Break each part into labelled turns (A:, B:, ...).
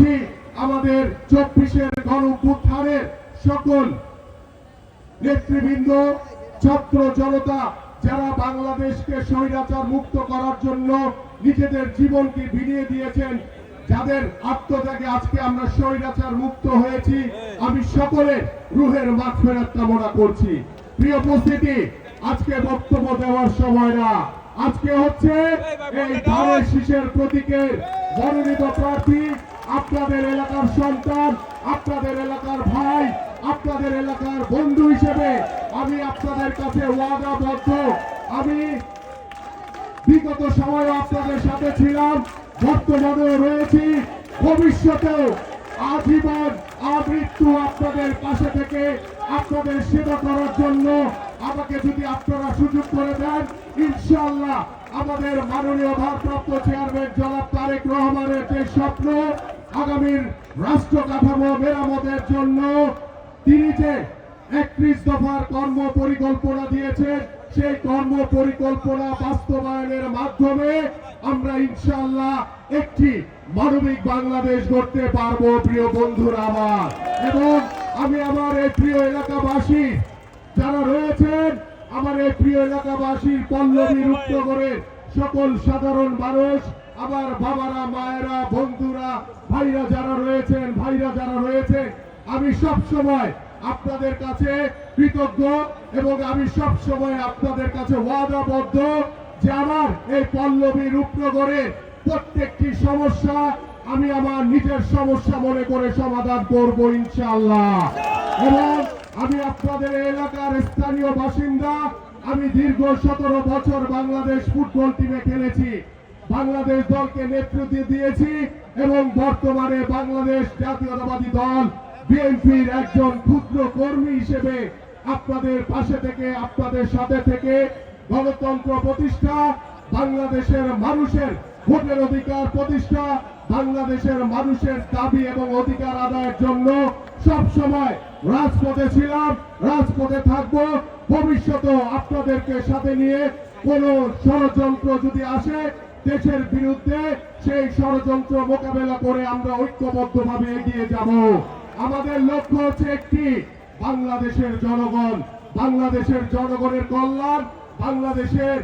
A: করছি আমাদের চব্বিশের গণ সকল নেতৃবৃন্দ, ছাত্র জনতা, যারা বাংলাদেশকে স্বৈরাচার মুক্ত করার জন্য নিজেদের জীবনকে বিলিয়ে দিয়েছেন, যাদের আত্মত্যাগে আজকে আমরা স্বৈরাচার মুক্ত হয়েছি, আমি সকলের রুহের মাঠ ফেরত কামনা করছি। প্রিয় উপস্থিতি, আজকে বক্তব্য দেওয়ার সময় না। আজকে হচ্ছে এই ধানের শীষের প্রতীকের মনোনীত প্রার্থী আপনাদের এলাকার সন্তান, আপনাদের এলাকার ভাই, আপনাদের এলাকার বন্ধু হিসেবে আমি আপনাদের কাছে ওয়াদাবদ্ধ। আমি বিগত সময় আপনাদের সাথে ছিলাম, বর্তমানেও রয়েছি। ভবিষ্যতেও আজীবন আমৃত্যু আপনাদের পাশে থেকে আপনাদের সেবা করার জন্য আমাকে যদি আপনারা সুযোগ করে দেন, ইনশাআল্লাহ আমাদের মাননীয় ভারপ্রাপ্ত চেয়ারম্যান জনাব তারেক রহমানের যে স্বপ্ন আগামীর রাষ্ট্র কাঠামো মেরামতের জন্য তিনি যে একত্রিশ দফার কর্ম পরিকল্পনা দিয়েছেন, সেই কর্ম পরিকল্পনা বাস্তবায়নের মাধ্যমে আমরা ইনশাআল্লাহ একটি মানবিক বাংলাদেশ গড়তে পারব, প্রিয় বন্ধুরা আমার। এবং আমি আমার এই প্রিয় এলাকাবাসী যারা রয়েছেন, আমার এই প্রিয় এলাকাবাসীর পল্লবী রুপ্ত করে সকল সাধারণ মানুষ, আমার বাবারা, মায়েরা, বন্ধুরা, ভাইরা যারা রয়েছেন, ভাইরা যারা রয়েছে, আমি সব সময় আপনাদের কাছে কৃতজ্ঞ এবং আমি সব সময় আপনাদের কাছে ওয়াদাবদ্ধ যে আমার এই পল্লবী রূপনগরে প্রত্যেকটি সমস্যা আমি আমার নিজের সমস্যা মনে করে সমাধান করব ইনশাআল্লাহ। এবং আমি আপনাদের এলাকার স্থানীয় বাসিন্দা আমি দীর্ঘ সতেরো বছর বাংলাদেশ ফুটবল টিমে খেলেছি। বাংলাদেশ দলকে নেতৃত্ব দিয়েছি এবং বর্তমানে বাংলাদেশ জাতীয়তাবাদী দল, বিএনপির একজন ক্ষুদ্র কর্মী হিসেবে আপনাদের পাশে থেকে, আপনাদের সাথে থেকে গণতন্ত্র প্রতিষ্ঠা, বাংলাদেশের মানুষের ভোটের অধিকার প্রতিষ্ঠা বাংলাদেশের মানুষের দাবি এবং অধিকার আদায়ের জন্য সব সময় রাজপথে ছিলাম, রাজপথে থাকব। ভবিষ্যতেও আপনাদেরকে সাথে নিয়ে কোন ষড়যন্ত্র যদি আসে, দেশের বিরুদ্ধে সেই ষড়যন্ত্র মোকাবেলা করে আমরা ঐক্যবদ্ধভাবে এগিয়ে যাব। আমাদের লক্ষ্য হচ্ছে একটি, বাংলাদেশের জনগণ, বাংলাদেশের জনগণের কল্যাণ, বাংলাদেশের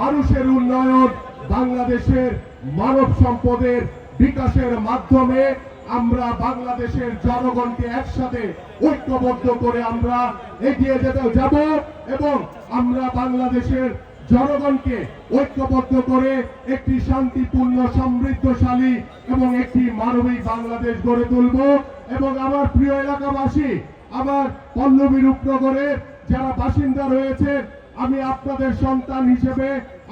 A: মানুষের উন্নয়ন, বাংলাদেশের মানব সম্পদের বিকাশের মাধ্যমে আমরা বাংলাদেশের জনগণকে একসাথে ঐক্যবদ্ধ করে আমরা এগিয়ে যেতে যাব এবং আমরা বাংলাদেশের জনগণকে ঐক্যবদ্ধ করে একটি শান্তিপূর্ণ, সমৃদ্ধশালী এবং একটি মানবিক বাংলাদেশ গড়ে তুলব এবং আমার প্রিয় এলাকাবাসী, আমার পল্লবী রূপনগরের যারা বাসিন্দা রয়েছে, আমি আপনাদের সন্তান হিসেবে,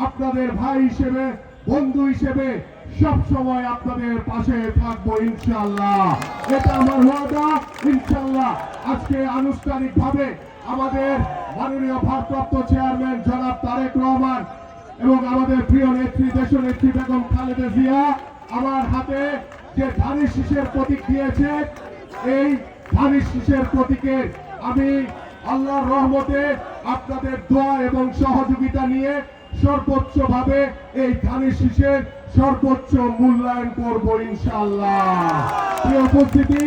A: আপনাদের ভাই হিসেবে, বন্ধু হিসেবে সব সময় আপনাদের পাশে থাকব ইনশাল্লাহ এটা আমার ওয়াদা ইনশাল্লাহ আজকে আনুষ্ঠানিকভাবে আমাদের মাননীয় ভারপ্রাপ্ত চেয়ারম্যান জনাব তারেক রহমান এবং আমাদের প্রিয় নেত্রী দেশ নেত্রী বেগম খালেদা জিয়া আমার হাতে যে ধানের শীষের প্রতীক দিয়েছে, এই ধানের শীষের প্রতীকের আমি আল্লাহর রহমতে আপনাদের দোয়া এবং সহযোগিতা নিয়ে সর্বোচ্চ ভাবে এই ধানের শীষের সর্বোচ্চ মূল্যায়ন করব ইনশাল্লাহ উপস্থিতি